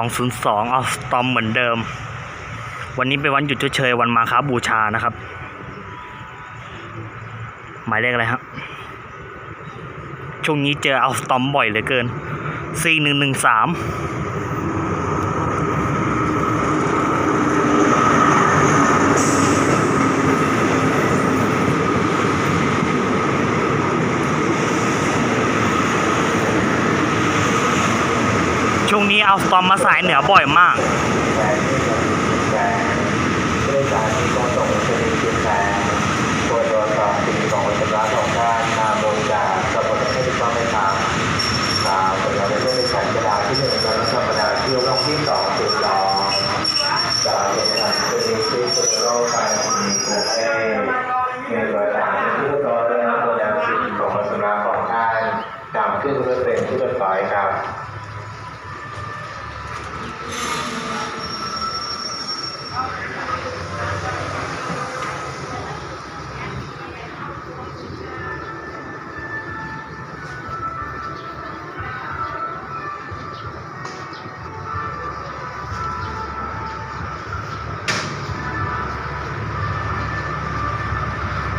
202เอาสตอมเหมือนเดิม วันนี้เป็นวันหยุดเฉยวันมาค้าบูชานะครับ หมายเลขอะไรครับช่วงนี้เจอเอาสตอมบ่อยเหลือเกิน4113 ช่วงนี้เอาสตอมมาสายเหนือบ่อยมากแฟนที่จะมีแฟนด้วยการที่ต้อเสด็นตัวตรวจสอบสิ่งของชำระของท่านนามบริจาคกับผลให้ถูกต้องไหมครับครับ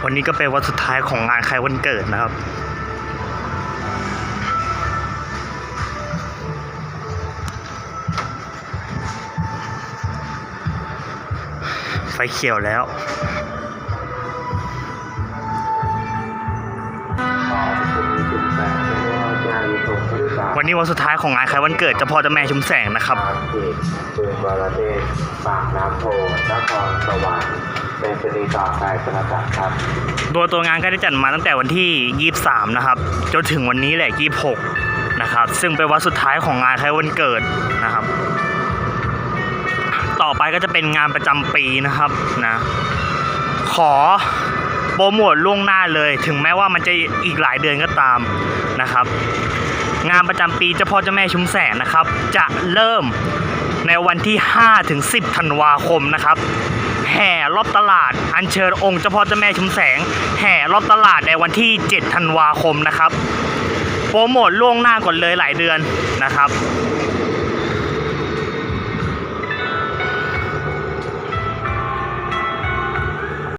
วันนี้ก็เป็นวันสุดท้ายของงานใครวันเกิดนะครับ ไฟเขียวแล้ว วันนี้วันสุดท้ายของงานใครวันเกิดเจ้าพ่อเจ้าแม่ชุมแสงนะครับทางเขตปืนวรเดชปากน้ำโพนครสวรรค์เป็นสรีต่อสายประจักษ์ครับ โดยตัวงานก็ได้จัดมาตั้งแต่วันที่ 23 นะครับ จนถึงวันนี้แหละ 26 นะครับ ซึ่งเป็นวันสุดท้ายของงานคล้ายวันเกิดนะครับ ต่อไปก็จะเป็นงานประจำปีนะครับนะ ขอโปรโมทล่วงหน้าเลย ถึงแม้ว่ามันจะอีกหลายเดือนก็ตามนะครับ งานประจำปีเจ้าพ่อเจ้าแม่ชุมแสงนะครับ จะเริ่มในวันที่ 5 ถึง 10 ธันวาคมนะครับ แห่รอบตลาด อัญเชิญองค์เจ้าพ่อเจ้าแม่ชุมแสง แห่รอบตลาดในวันที่ 7 ธันวาคมนะครับ โปรโมทล่วงหน้าก่อนเลยหลายเดือนนะครับ